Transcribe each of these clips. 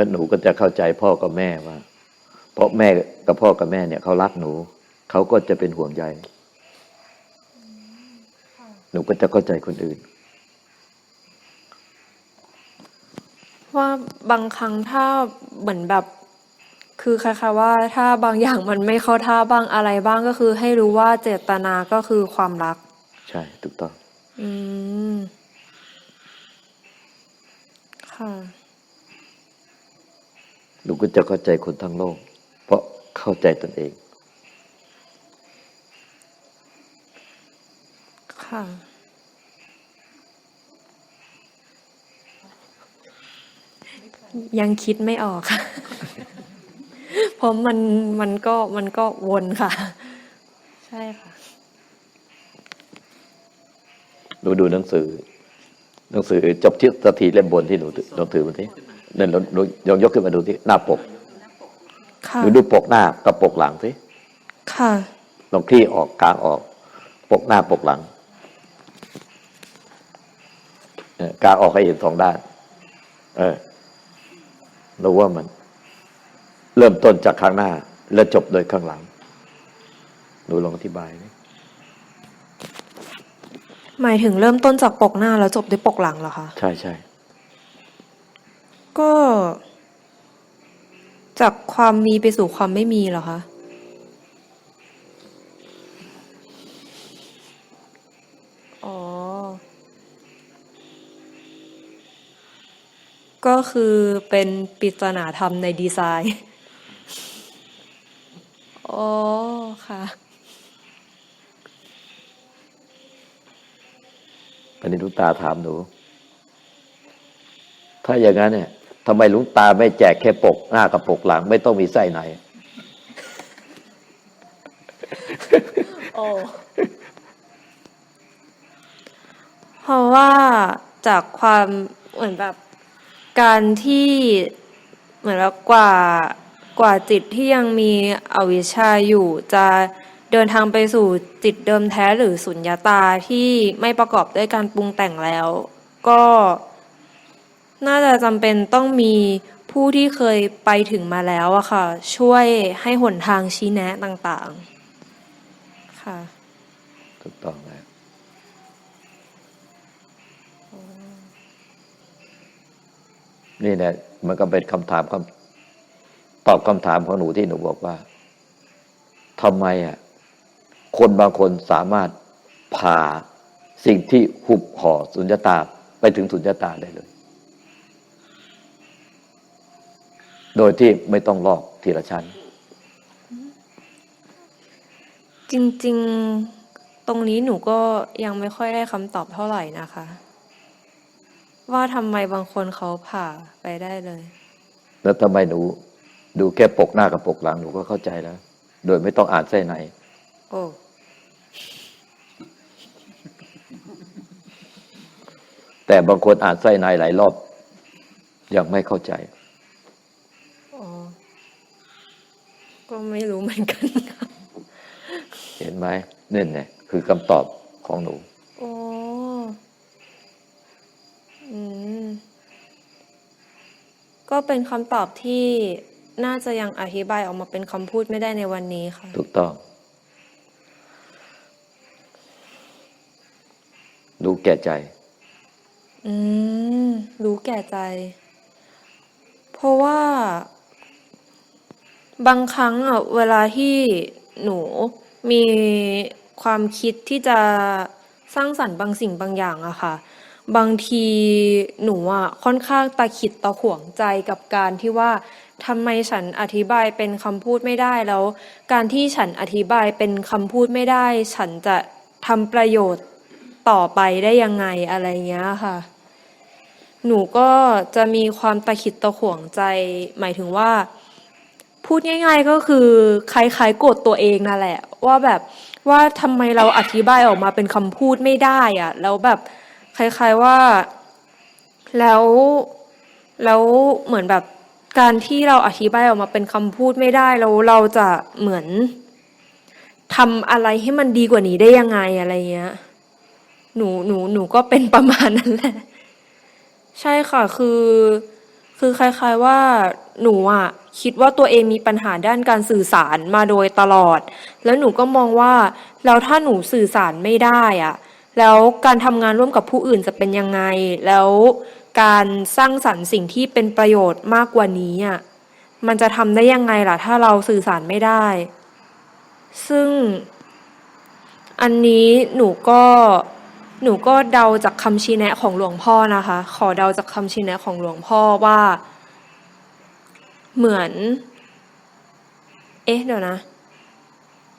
แล้วหนูก็จะเข้าใจพ่อกับแม่ว่า เพราะแม่กับพ่อกับแม่เนี่ยเขารักหนู เขาก็จะเป็นห่วงใยหนูก็จะเข้าใจคนอื่น ว่าบางครั้งถ้าเหมือนแบบ คือคล้ายๆว่าถ้าบางอย่างมันไม่เข้าท่าบ้างอะไรบ้างก็คือ ให้รู้ว่าเจตนาก็คือความรัก ใช่ถูกต้อง อืม ค่ะ หนูก็จะเข้าใจคนทั้งโลก เพราะเข้าใจตนเอง ค่ะ ยังคิดไม่ออกค่ะ เพราะมันมันก็มันก็วนค่ะ ใช่ค่ะหนูดูหนังสือ หนังสือจบที่สถีเล่มบนที่หนูถือลองถือมาที่ นั่นลองลองลองยกขึ้นมาดูที่หน้าปกค่ะหนูดูปกหน้ากับปกหลังสิค่ะลองคลี่ออกกลางออก ปกหน้าปกหลังเออกลางออกให้เห็นสองด้าน เออรู้ว่ามัน เริ่มต้นจากข้างหน้า แล้วจบโดยข้างหลังหนูลองอธิบายดิหมายถึงเริ่มต้นจากปกหน้าแล้วจบด้วยปกหลังเหรอคะ ใช่ใช่ ก็ จากความมีไปสู่ความไม่มีเหรอคะ อ๋อ ก็คือเป็นปริศนาธรรมในดีไซน์ อ๋อ ค่ะ อันนี้หลุงตาถามหนู ถ้าอย่างนั้นเนี่ย ทำไมหลุงตาไม่แจกแค่ปกหน้ากับปกหลัง ไม่ต้องมีไส้ในโอ้เพราะว่าจากความเหมือนแบบการที่เหมือนแบบกว่ากว่าจิตที่ยังมีอวิชชาอยู่จะเดินทางไปสู่จิตเดิมแท้หรือสุญญาตาที่ไม่ประกอบด้วยการปรุงแต่งแล้ว ก็ น่าจะจำเป็นต้องมีผู้ที่เคยไปถึงมาแล้วอะค่ะ ช่วยให้หนทางชี้แนะต่างๆ ค่ะ ถูกต้องแล้วนี่แหละมันก็เป็นคำถามคำตอบคำถามของหนูที่หนูบอกว่าทำไมอะคนบางคนสามารถพาสิ่งที่หุบห่อสุญญตาไปถึงสุญญตาได้เลย โดยที่ไม่ต้องลอกทีละชั้น จริง ๆ ตรงนี้หนูก็ยังไม่ค่อยได้คำตอบเท่าไหร่นะคะ ว่าทำไมบางคนเขาผ่าไปได้เลย แล้วทำไมหนูดูแค่ปกหน้ากับปกหลังหนูก็เข้าใจแล้ว โดยไม่ต้องอ่านไส้ในโอ้แต่บางคนอ่านไส้ในหลายรอบ ยังไม่เข้าใจ อ๋อ ก็ไม่รู้เหมือนกันค่ะเห็นไหมนี่เนี่ยคือคำตอบของหนูโอ้อืมก็เป็นคำตอบที่น่าจะยังอธิบายออกมาเป็นคำพูดไม่ได้ในวันนี้ค่ะ ถูกต้อง รู้แก่ใจ อืม รู้แก่ใจ เพราะว่า บางครั้งอะเวลาที่หนูมีความคิดที่จะสร้างสรรค์บางสิ่งบางอย่างอะค่ะ บางทีหนูอะค่อนข้างตะขิดตะขวงใจกับการที่ว่าทำไมฉันอธิบายเป็นคำพูดไม่ได้แล้ว การที่ฉันอธิบายเป็นคำพูดไม่ได้ ฉันจะทำประโยชน์ต่อไปได้ยังไงอะไรเงี้ยค่ะ หนูก็จะมีความตะขิดตะขวงใจ หมายถึงว่า พูดง่าย ๆก็คือคล้ายๆโกรธตัวเองนั่นแหละ ว่าแบบว่าทำไมเราอธิบายออกมาเป็นคำพูดไม่ได้อะแล้วแบบคล้ายๆว่าแล้วแล้วเหมือนแบบการที่เราอธิบายออกมาเป็นคำพูดไม่ได้แล้วเราจะเหมือนทำอะไรให้มันดีกว่านี้ได้ยังไงอะไรเงี้ย หนูหนูหนูก็เป็นประมาณนั้นแหละ ใช่ค่ะ คือ คือคล้ายๆว่า หนูอะคิดว่าตัวเองมีปัญหาด้านการสื่อสารมาโดยตลอด แล้วหนูก็มองว่าแล้วถ้าหนูสื่อสารไม่ได้อะแล้วการทำงานร่วมกับผู้อื่นจะเป็นยังไง แล้วการสร้างสรรค์สิ่งที่เป็นประโยชน์มากกว่านี้อะมันจะทำได้ยังไงล่ะ ถ้าเราสื่อสารไม่ได้ ซึ่ง อันนี้หนูก็หนูก็เดาจากคำชี้แนะของหลวงพ่อนะคะ ขอเดาจากคำชี้แนะของหลวงพ่อว่า เหมือน เอ๊ะเดี๋ยวนะ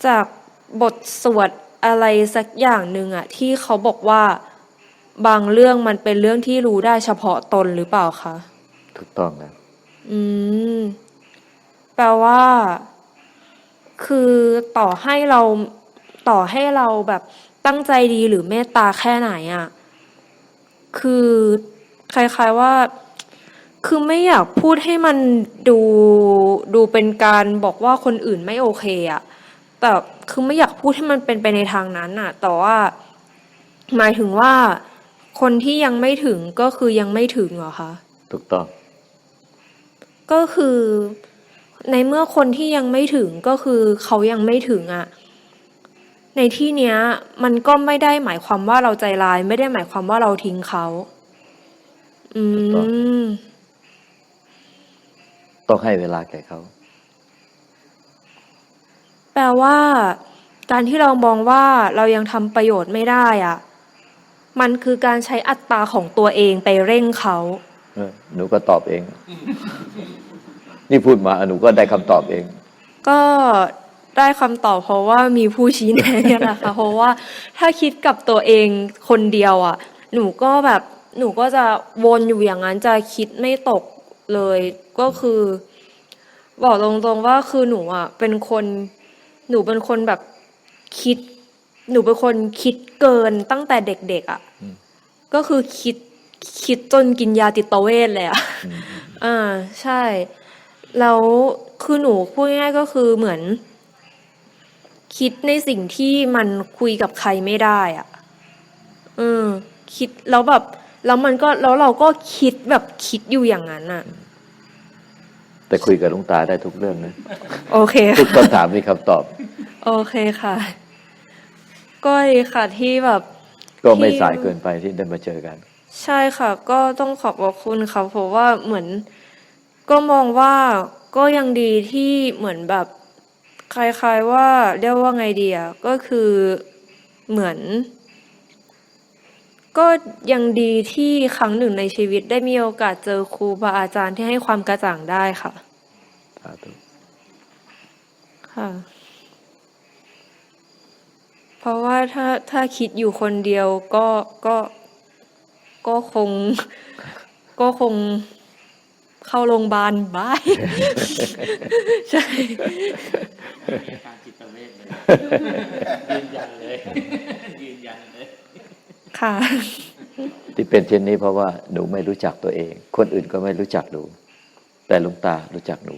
จากบทสวดอะไรสักอย่างหนึ่งอะที่เขาบอกว่าบางเรื่องมันเป็นเรื่องที่รู้ได้เฉพาะตนหรือเปล่าคะถูกต้องแล้วอืม แปลว่า คือต่อให้เราต่อให้เราแบบตั้งใจดีหรือเมตตาแค่ไหนอะ่ะคือคล้ายๆว่า คือไม่อยากพูดให้มันดูดูเป็นการบอกว่าคนอื่นไม่โอเคอะ่ะแต่คือไม่อยากพูดให้มันเป็นไปในทางนั้นอะแต่ว่า หมายถึงว่า คนที่ยังไม่ถึงก็คือยังไม่ถึงเหรอคะถูกต้อง ก็คือ ในเมื่อคนที่ยังไม่ถึงก็คือเขายังไม่ถึงอะในที่เนี้ย มันก็ไม่ได้หมายความว่าเราใจร้าย ไม่ได้หมายความว่าเราทิ้งเขา อืถูกต้องม ต้องให้เวลาแก่เขา แปลว่า การที่เรามองว่าเรายังทำประโยชน์ไม่ได้อะมันคือการใช้อัตราของตัวเองไปเร่งเขาเออหนูก็ตอบเอง นี่พูดมาหนูก็ได้คำตอบเอง ก็ได้คำตอบเพราะว่ามีผู้ชี้แนะเนี่ยแหละค่ะเพราะว่าถ้าคิดกับตัวเองคนเดียวอะ หนูก็แบบหนูก็จะวนอยู่อย่างนั้นจะคิดไม่ตกเลย ก็คือ บอกตรงๆว่าคือหนูอะ เป็นคนหนูเป็นคนแบบคิด หนูเป็นคนคิดเกินตั้งแต่เด็กๆอะอืมก็คือคิดคิดจนกินยาจิตเวชเลยอะอืมอ่าใช่ แล้วคือหนูพูดง่ายๆก็คือเหมือน คิดในสิ่งที่มันคุยกับใครไม่ได้อะเออคิดแล้วแบบแล้วมันก็แล้วเราก็คิดแบบคิดอยู่อย่างนั้นอะ แต่คุยกับหลุงตาได้ทุกเรื่องนะโอเคทุกค่ะคำถามมีคำตอบ โอเคค่ะ ก็ดีค่ะที่แบบ ก็ไม่ที่สายเกินไปที่ได้มาเจอกัน ใช่ค่ะ ก็ต้องขอบพระคุณค่ะเพราะว่าเหมือน ก็มองว่าก็ยังดีที่เหมือนแบบคล้ายๆว่าเรียกว่าไงดีอะก็คือเหมือน ก็ยังดีที่ครั้งหนึ่งในชีวิตได้มีโอกาสเจอครูบาอาจารย์ที่ให้ความกระจ่างได้ค่ะสาธุค่ะ เพราะว่าถ้าถ้าคิดอยู่คนเดียวก็ก็ก็คง ก็คงเข้าโรงพยาบาลบายใช่การจิตเวชเลยยืนยันเลยยืนยันเลย ค่ะ ที่เป็นเช่นนี้เพราะว่าหนูไม่รู้จักตัวเอง คนอื่นก็ไม่รู้จักหนู แต่หลุงตารู้จักหนู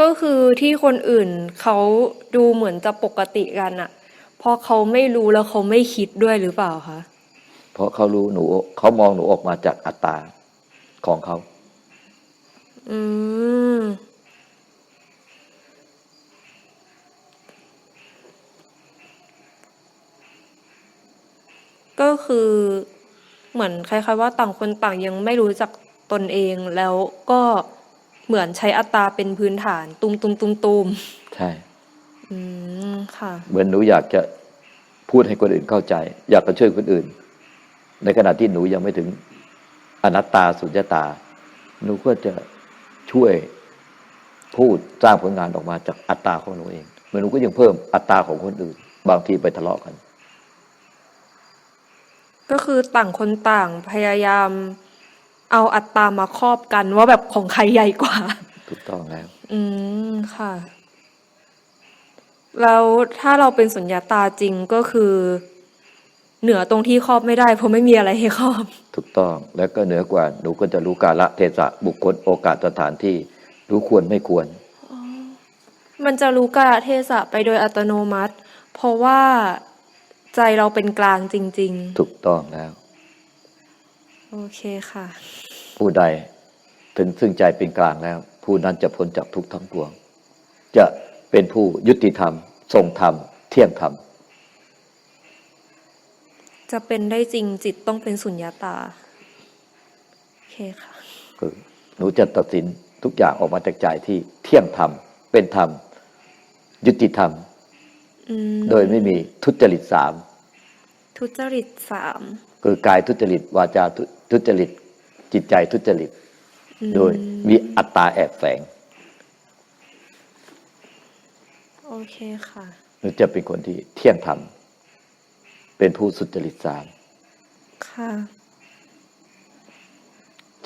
ก็คือที่คนอื่นเขาดูเหมือนจะปกติกันอะเพราะเขาไม่รู้แล้วเขาไม่คิดด้วยหรือเปล่าคะเพราะเขารู้หนูเขามองหนูออกมาจากอัตตาของเขา อืม ก็คือเหมือนคล้ายๆว่าต่างคนต่างยังไม่รู้จักตนเองแล้วก็เหมือนใช้อัตราเป็นพื้นฐานตุมตุมตุมตุมใช่ อืมค่ะ เหมือนหนูอยากจะพูดให้คนอื่นเข้าใจ อยากจะช่วยคนอื่น ในขณะที่หนูยังไม่ถึงอนัตตาสุญญตา หนูก็จะช่วยพูดสร้างผลงานออกมาจากอัตตาของหนูเองเหมือนหนูก็ยังเพิ่มอัตตาของคนอื่น บางทีไปทะเลาะกัน ก็คือต่างคนต่างพยายาม เอาอัตรามาครอบกันว่าแบบของใครใหญ่กว่า ถูกต้องแล้ว อืมค่ะ แล้วถ้าเราเป็นสุญญาตาจริงก็คือ เหนือตรงที่ครอบไม่ได้ เพราะไม่มีอะไรให้ครอบ ถูกต้อง แล้วก็เหนือกว่า หนูก็จะรู้กาละเทศะบุคคลโอกาสสถานที่รู้ควรไม่ควร มันจะรู้กาลเทศะไปโดยอัตโนมัติ เพราะว่า ใจเราเป็นกลางจริงถูกต้องแล้วๆโอเคค่ะ ผู้ใดถึงซึ่งใจเป็นกลางแล้ว ผู้นั้นจะพ้นจากทุกข์ทั้งปวง จะเป็นผู้ยุติธรรม ทรงธรรม เที่ยงธรรม จะเป็นได้จริงจิตต้องเป็นสุญญาตา โอเคค่ะคือหนูจะตัดสินทุกอย่างออกมาจากใจที่เที่ยงธรรม เป็นธรรม ยุติธรรม อืมโดยไม่มีทุจริตสามทุจริตสามคือกายทุจริตวาจาทุทุจริต จิตใจทุจริต อืมโดยมีอัตตาแอบแฝงโอเคค่ะหนูจะเป็นคนที่เที่ยงธรรมเป็นผู้สุจริตสามค่ะ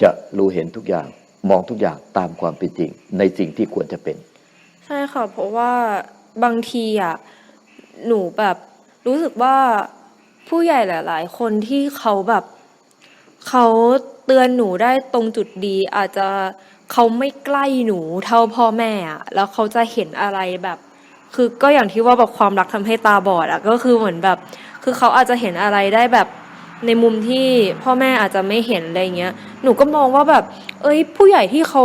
จะรู้เห็นทุกอย่างมองทุกอย่างตามความเป็นจริง ในสิ่งที่ควรจะเป็น ใช่ค่ะ เพราะว่าบางทีอะ หนูแบบรู้สึกว่าผู้ใหญ่หลาย ๆ คนที่เขาแบบเขาเตือนหนูได้ตรงจุดดี อาจจะเขาไม่ใกล้หนูเท่าพ่อแม่อะแล้วเขาจะเห็นอะไรแบบ คือก็อย่างที่ว่าแบบความรักทำให้ตาบอดอะก็คือเหมือนแบบ คือเขาอาจจะเห็นอะไรได้แบบในมุมที่พ่อแม่อาจจะไม่เห็นอะไรเงี้ย หนูก็มองว่าแบบ เอ้ย ผู้ใหญ่ที่เขา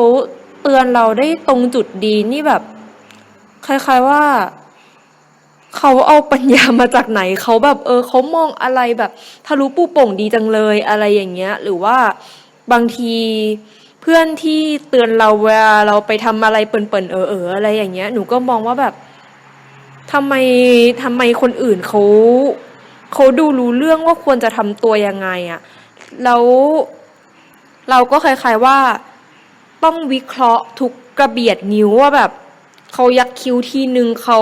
เตือนเราได้ตรงจุดดีนี่แบบคล้ายๆว่า เขาเอาปัญญามาจากไหนเขาแบบ เออเขามองอะไรแบบทะลุปูโป่งดีจังเลยอะไรอย่างเงี้ย หรือว่าบางทีเพื่อนที่เตือนเราเวลาเราไปทำอะไรเปิ่นๆเออๆอออะไรอย่างเงี้ย หนูก็มองว่าแบบทำไมทำไมคนอื่นเขาเขาดูรู้เรื่องว่าควรจะทำตัวยังไงอะแล้วเราก็คล้ายๆว่าต้องวิเคราะห์ทุกกระเบียดนิ้วว่าแบบเขายักคิ้วทีนึงเขา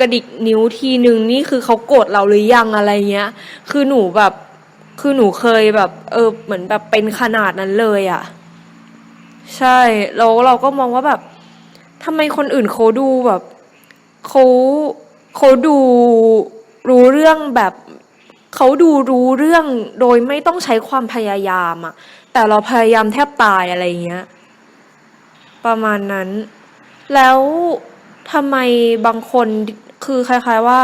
กระดิกนิ้วทีนึงนี่คือเขาโกรธเราหรือยังอะไรเงี้ย คือหนูแบบ คือหนูเคยแบบ เออ เหมือนแบบเป็นขนาดนั้นเลยอะ่ะ ใช่ แล้วเราก็มองว่าแบบทำไมคนอื่นเขาดูแบบเขาเขาดูรู้เรื่องแบบเขาดูรู้เรื่องโดยไม่ต้องใช้ความพยายามอะแต่เราพยายามแทบตายอะไรเงี้ย ประมาณนั้น แล้ว ทำไมบางคนคือคล้ายๆว่า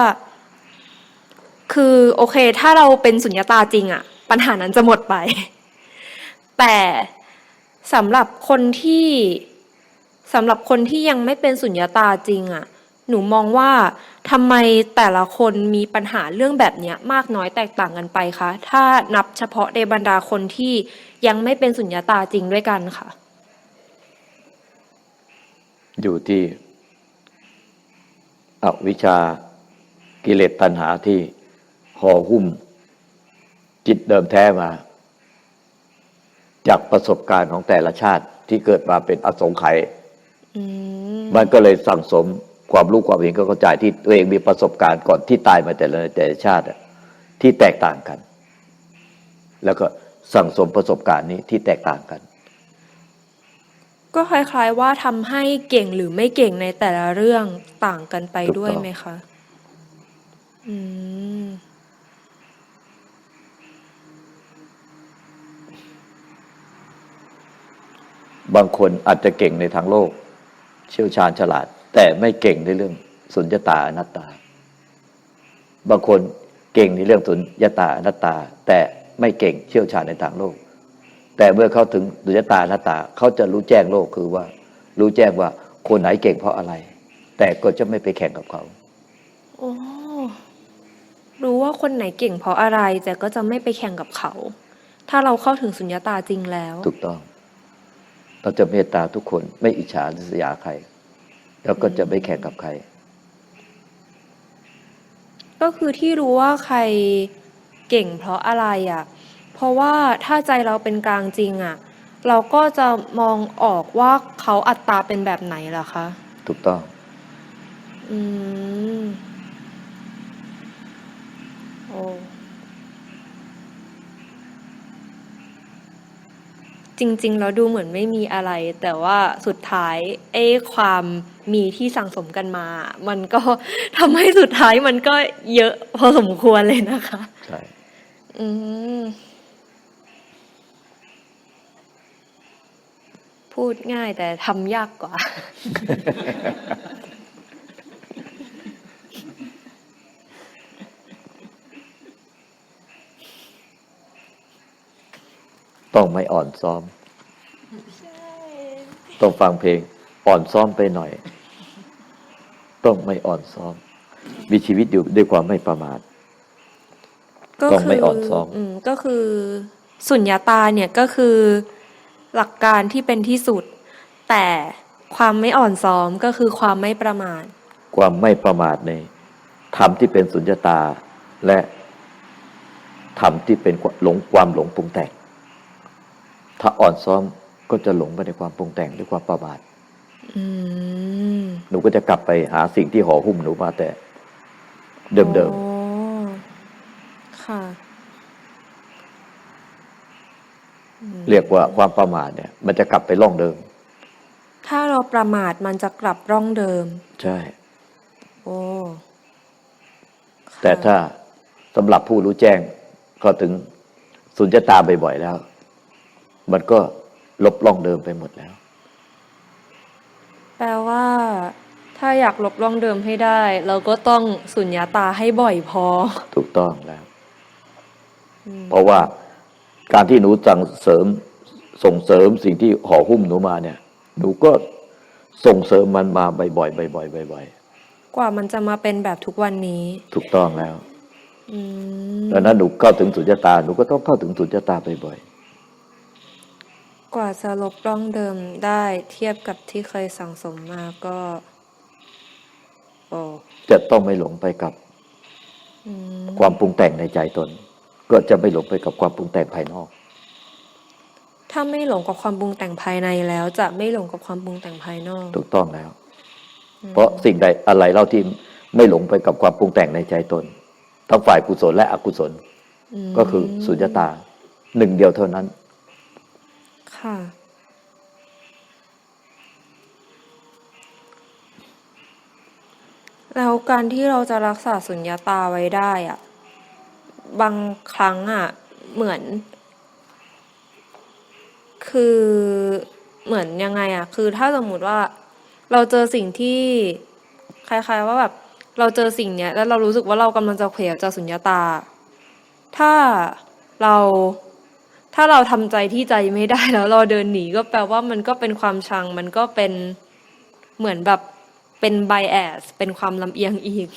คือโอเค ถ้าเราเป็นสุญญตาจริงอะปัญหานั้นจะหมดไป แต่สำหรับคนที่สำหรับคนที่ยังไม่เป็นสุญญตาจริงอะหนูมองว่าทำไมแต่ละคนมีปัญหาเรื่องแบบเนี้ยมากน้อยแตกต่างกันไปคะถ้านับเฉพาะในบรรดาคนที่ยังไม่เป็นสุญญตาจริงด้วยกันค่ะ อยู่ที่ อวิชชากิเลสตัณหาที่ห่อหุ้ม จิตเดิมแท้มา จากประสบการณ์ของแต่ละชาติที่เกิดมาเป็นอสงไขยอืมมันก็เลยสั่งสมความรู้ความเห็นก็เข้าใจที่ตัวเองมีประสบการณ์ก่อนที่ตายมาแต่ละแต่ละชาติอะที่แตกต่างกัน แล้วก็สั่งสมประสบการณ์นี้ที่แตกต่างกัน ก็คล้ายๆว่าทำให้เก่งหรือไม่เก่งในแต่ละเรื่องต่างกันไปด้วยไหมคะ อืม บางคนอาจจะเก่งในทางโลก เชี่ยวชาญฉลาด แต่ไม่เก่งในเรื่องสุญญตาอนัตตา บางคนเก่งในเรื่องสุญญตาอนัตตา แต่ไม่เก่งเชี่ยวชาญในทางโลก แต่เมื่อเขาถึงสุญญตาอนัตตาเขาจะรู้แจ้งโลกคือว่า รู้แจ้งว่าคนไหนเก่งเพราะอะไร แต่ก็จะไม่ไปแข่งกับเขาโอ้รู้ว่าคนไหนเก่งเพราะอะไร แต่ก็จะไม่ไปแข่งกับเขา ถ้าเราเข้าถึงสุญญตาจริงแล้ว ถูกต้องเราจะเมตตาทุกคนไม่อิจฉาริษยาใคร แล้วก็จะไม่แข่งกับใคร ก็คือที่รู้ว่าใครเก่งเพราะอะไรอะ เพราะว่าถ้าใจเราเป็นกลางจริงอะ เราก็จะมองออกว่าเขาอัตตาเป็นแบบไหนล่ะคะ ถูกต้อง อืม โอ้จริงๆแล้วดูเหมือนไม่มีอะไร แต่ว่าสุดท้ายไอ้ความมีที่สั่งสมกันมา มันก็ทำให้สุดท้ายมันก็เยอะพอสมควรเลยนะคะ ใช่ อืม พูดง่ายแต่ทำยากกว่า ต้องไม่อ่อนซ้อมใช่ต้องฟังเพลง อ่อนซ้อมไปหน่อย ต้องไม่อ่อนซ้อม มีชีวิตอยู่ด้วยความไม่ประมาทก็ต้องคืไม่อ่อนซ้อมมก็คือสุญญาตาเนี่ยก็คือ หลักการที่เป็นที่สุด แต่ความไม่อ่อนซ้อมก็คือความไม่ประมาทความไม่ประมาทในธรรมที่เป็นสุญญตาและธรรมที่เป็นหลงความหลงปรุงแต่ง ถ้าอ่อนซ้อมก็จะหลงไปในความปรุงแต่งด้วยความประมาทอืมหนูก็จะกลับไปหาสิ่งที่ห่อหุ้มหนูมาแต่ เดิมอ๋อค่ะ ๆ เรียกว่าความประมาทเนี่ย มันจะกลับไปร่องเดิม ถ้าเราประมาทมันจะกลับร่องเดิม ใช่ โอ้ค่ะแต่ถ้าสำหรับผู้รู้แจ้งก็ถึงสุญญตาบ่อยๆแล้ว มันก็ลบล่องเดิมไปหมดแล้ว แปลว่า ถ้าอยากลบร่องเดิมให้ได้ เราก็ต้องสุญญาตาให้บ่อยพอ ถูกต้องแล้วอืมเพราะว่า การที่หนูสั่งเสริมส่งเสริมสิ่งที่ห่อหุ้มหนูมาเนี่ย หนูก็ส่งเสริมมันมาบ่อยๆบ่อยๆบ่อยกว่ามันจะมาเป็นแบบทุกวันนี้ๆถูกต้องแล้วอืมดังนั้นหนูเข้าถึงสุญญตาหนูก็ต้องเข้าถึงสุญญตาบ่อยกว่าจะลบร่องเดิมได้เทียบกับที่เคยสั่งสมมาก็ โอ้ๆจะต้องไม่หลงไปกับอืมความปรุงแต่งในใจตน ก็จะไม่หลงไปกับความปรุงแต่งภายนอก ถ้าไม่หลงกับความปรุงแต่งภายในแล้ว จะไม่หลงกับความปรุงแต่งภายนอก ถูกต้องแล้ว เพราะสิ่งใดอะไรเล่าที่ไม่หลงไปกับความปรุงแต่งในใจตน ทั้งฝ่ายกุศลและอกุศลมก็คือสุญญตาหนึ่งเดียวเท่านั้น ค่ะแล้วการที่เราจะรักษาสุญญาตาไว้ได้อะ บางครั้งอะเหมือน คือเหมือนยังไงอะคือถ้าสมมุติว่าเราเจอสิ่งที่คล้ายๆว่าแบบเราเจอสิ่งเนี้ย แล้วเรารู้สึกว่าเรากำลังจะเขวจากสุญญาตา ถ้าเราถ้าเราทำใจที่ใจไม่ได้แล้วเราเดินหนีก็แปลว่ามันก็เป็นความชัง มันก็เป็นเหมือนแบบเป็นไบแอสเป็นความลำเอียงอีก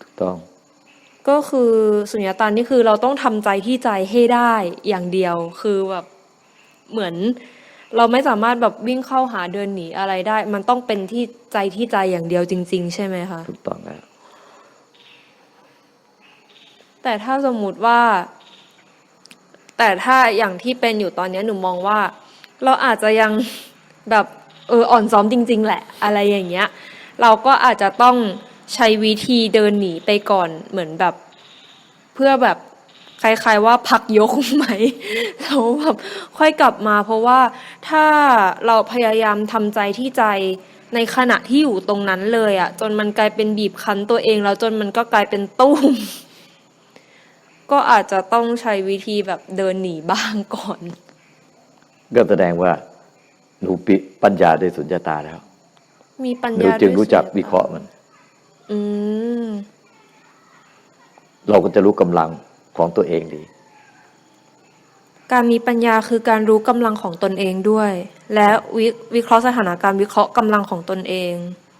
ถูกต้อง ก็คือสุญญาตานี่คือเราต้องทำใจที่ใจให้ได้อย่างเดียว คือแบบเหมือน เราไม่สามารถแบบวิ่งเข้าหาเดินหนีอะไรได้ มันต้องเป็นที่ใจที่ใจอย่างเดียวจริง ๆ ใช่ไหมคะถูกต้องแล้วแต่ถ้าสมมุติว่า แต่ถ้าอย่างที่เป็นอยู่ตอนนี้หนูมองว่า เราอาจจะยังแบบเอออ่อนซ้อมจริง ๆ แหละ อะไรอย่างเงี้ย เราก็อาจจะต้อง ใช้วิธีเดินหนีไปก่อนเหมือนแบบ เพื่อแบบคล้ายๆว่าพักยกไหมแล้วแบบค่อยกลับมาเพราะว่าถ้าเราพยายามทำใจที่ใจในขณะที่อยู่ตรงนั้นเลยอะจนมันกลายเป็นบีบคั้นตัวเองแล้วจนมันก็กลายเป็นตุ้ม ก็อาจจะต้องใช้วิธีแบบเดินหนีบ้างก่อน ก็แสดงว่าหนูปิปัญญาด้วยสุญญตาแล้ว มีปัญหนูญาจึงด้วยรู้จักใช่ไหมวิเคราะห์มัน อืม เราก็จะรู้กำลังของตัวเองดี การมีปัญญาคือการรู้กำลังของตนเองด้วย และวิวิเคราะห์สถานการณ์วิเคราะห์กำลังของตนเอง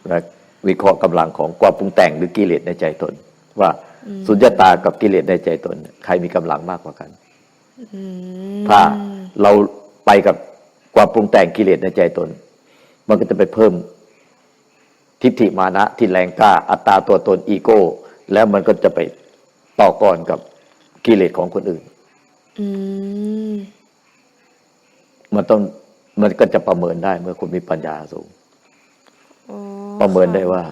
และวิเคราะห์กำลังของความปรุงแต่งหรือกิเลสในใจตน ว่าสุญญตากับกิเลสในใจตน ใครมีกำลังมากกว่ากัน อืมถ้าเราไปกับความปรุงแต่งกิเลสในใจตน มันก็จะไปเพิ่ม ทิฏฐิมานะที่แรงกล้าอัตตาตัวตนอีโก้ แล้วมันก็จะไปต่อกรกับกิเลสของคนอื่นอืมมันต้องมันก็จะประเมินได้เมื่อคุณมีปัญญาสูงโอ้ประเมินได้ว่า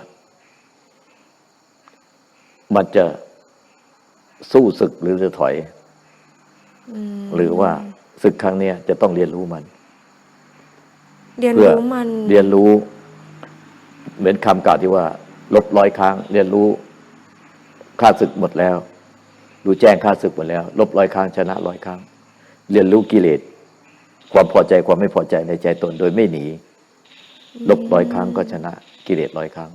มันจะสู้ศึกหรือจะถอยอืมหรือว่าศึกครั้งเนี้ยจะต้องเรียนรู้มัน เรียนเพื่อรู้มัน เรียนรู้ เหมือนคำกล่าวที่ว่า ลบร้อยครั้ง เรียนรู้ค่าศึกหมดแล้ว รู้แจ้งค่าศึกหมดแล้ว ลบร้อยครั้งชนะร้อยครั้ง เรียนรู้กิเลสความพอใจความไม่พอใจในใจตนโดยไม่หนี ลบร้อยครั้งก็ชนะกิเลสร้อยครั้ง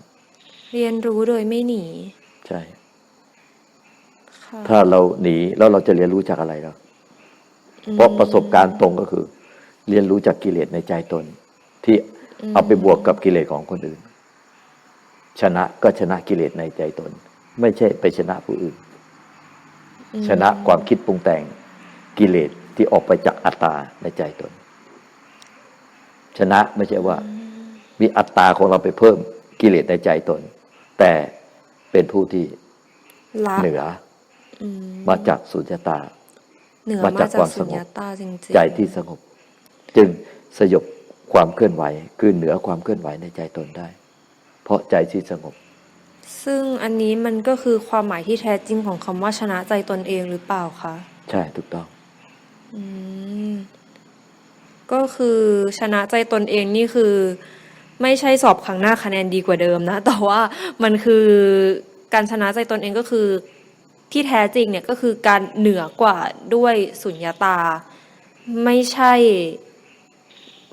เรียนรู้โดยไม่หนี ใช่ค่ะถ้าเราหนีแล้วเราจะเรียนรู้จากอะไรครับเพราะประสบการณ์ตรงก็คือ เรียนรู้จากกิเลสในใจตน ที่มเอาไปบวกกับกิเลสของคนอื่น ชนะก็ชนะกิเลสในใจตน ไม่ใช่ไปชนะผู้อื่นอืมชนะความคิดปรุงแต่งกิเลสที่ออกไปจากอัตตาในใจตน ชนะไม่ใช่ว่า มีอัตตาของเราไปเพิ่มกิเลสในใจตน แต่เป็นผู้ที่ละเหนืออืมมาจากสุญญตาเหนือมามาจากจากความสุสญงบญตาจริงๆใจที่สงบ จึงสยบความเคลื่อนไหว คือเหนือความเคลื่อนไหวในใจตนได้ เพราะใจที่สงบ ซึ่งอันนี้มันก็คือความหมายที่แท้จริงของคำว่าชนะใจตนเองหรือเปล่าคะใช่ถูกต้องอืมก็คือชนะใจตนเองนี่คือ ไม่ใช่สอบครั้งหน้าคะแนนดีกว่าเดิมนะ แต่ว่ามันคือการชนะใจตนเองก็คือ ที่แท้จริงเนี่ยก็คือการเหนือกว่าด้วยสุญญาตา ไม่ใช่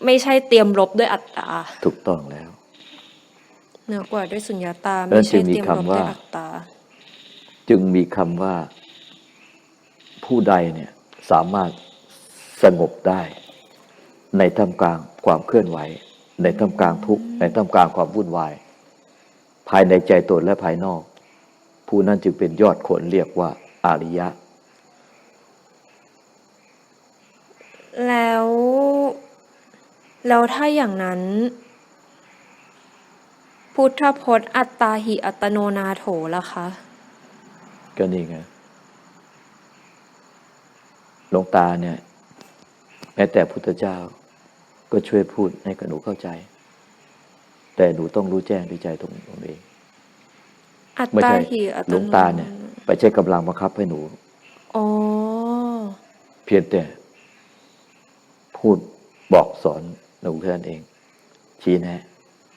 ไม่ใช่เตรียมรบด้วยอัตตา ถูกต้องแล้ว เหนือกว่าด้วยสุญญาตาแล้วไม่ใช่จึงมีเตรียมรบคำว่าด้วยอัตตา จึงมีคำว่า ผู้ใดเนี่ยสามารถสงบได้ ในท่ามกลางความเคลื่อนไหว ในท่ามกลางทุกข์ในท่ามกลางความวุ่นวาย ภายในใจตนและภายนอก ผู้นั้นจึงเป็นยอดขนเรียกว่าอาริยะ แล้ว แล้วถ้าอย่างนั้น พุทธพจน์อัตตาหิอัตโนนาโถล่ะคะ ก็นี่ไงหลวงตาเนี่ย แม้แต่พุทธเจ้าก็ช่วยพูดให้กับหนูเข้าใจ แต่หนูต้องรู้แจ้งด้วยใจตรงตนเองอัตไม่ตาใช่หิอัตหลวงโนตาเนี่ย ไปใช้กำลังบังคับให้หนูอ๋อเพียงแต่ พูดบอกสอนหนูเท่านั้นเอง ชี้แนะ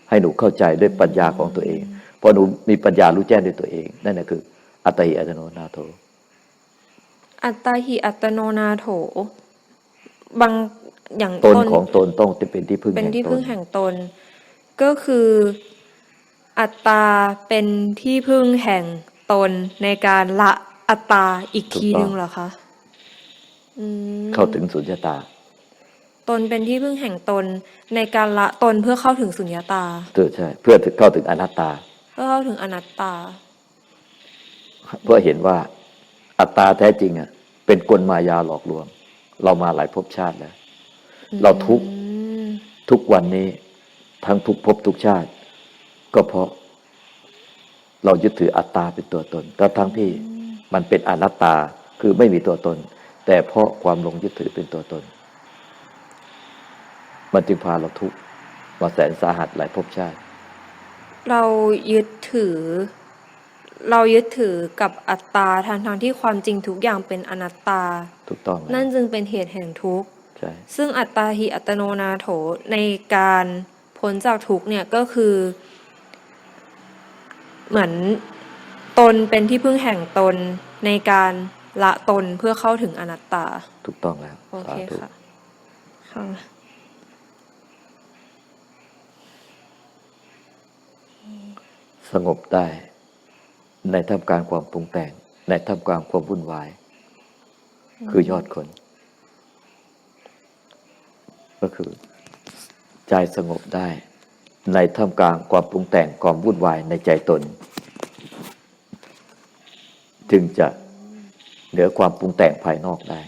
ให้หนูเข้าใจด้วยปัญญาของตัวเองพอหนูมีปัญญารู้แจ้งด้วยตัวเอง นั่นแหละคือ อัตติอัตโนนาโถ อัตตาหิอัตโนนาโถ บางอย่างตนของตนต้องเป็นที่พึ่งเป็นแห่งที่ตพึ่นงแห่งตน ก็คืออัตตาเป็นที่พึ่งแห่งตนในการละอัตตาอีกทีหนึ่งเหรอคะอืมเข้าถึงสุญญตา ตนเป็นที่พึ่งแห่งตน ในการละตนเพื่อเข้าถึงสุญญตาเออใช่เพื่อถึงเข้าถึงอนัตตา เพื่อเข้าถึงอนัตตา เพื่อเห็นว่าอัตตาแท้จริงอะ เป็นกลมายาหลอกลวง เรามาหลายภพชาติแล้ว เราทุกข์อืมทุกวันนี้ทั้งทุกภพทุกชาติ ก็เพราะ เรายึดถืออัตตาเป็นตัวตนแต่ทั้งที่มันเป็นอนัตตาคือไม่มีตัวตน แต่เพราะความหลงยึดถือเป็นตัวตน มันจึงพาเราทุกข์มาแสนสาหัสหลายภพชาติ เรายึดถือ เรายึดถือกับอัตตาทางทางๆที่ความจริงทุกอย่างเป็นอนัตตา ถูกต้องไหมนั่นจึงเป็นเหตุแห่งทุกข์ใช่ซึ่งอัตตาหิอัตโนนาโถในการพ้นจากทุกข์เนี่ยก็คือ เหมือนตนเป็นที่พึ่งแห่งตนในการละตนเพื่อเข้าถึงอนัตตา ถูกต้องแล้ว โอสาเคธุค่ะค่ะ สงบได้ ในท่ามกลางความปรุงแต่ง ในท่ามกลางความวุ่นวาย คือยอดคน ก็คือ ใจสงบได้ ในท่ามกลางความปรุงแต่งความวุ่นวายในใจตน จึงจะเหนือความปรุงแต่งภายนอกได้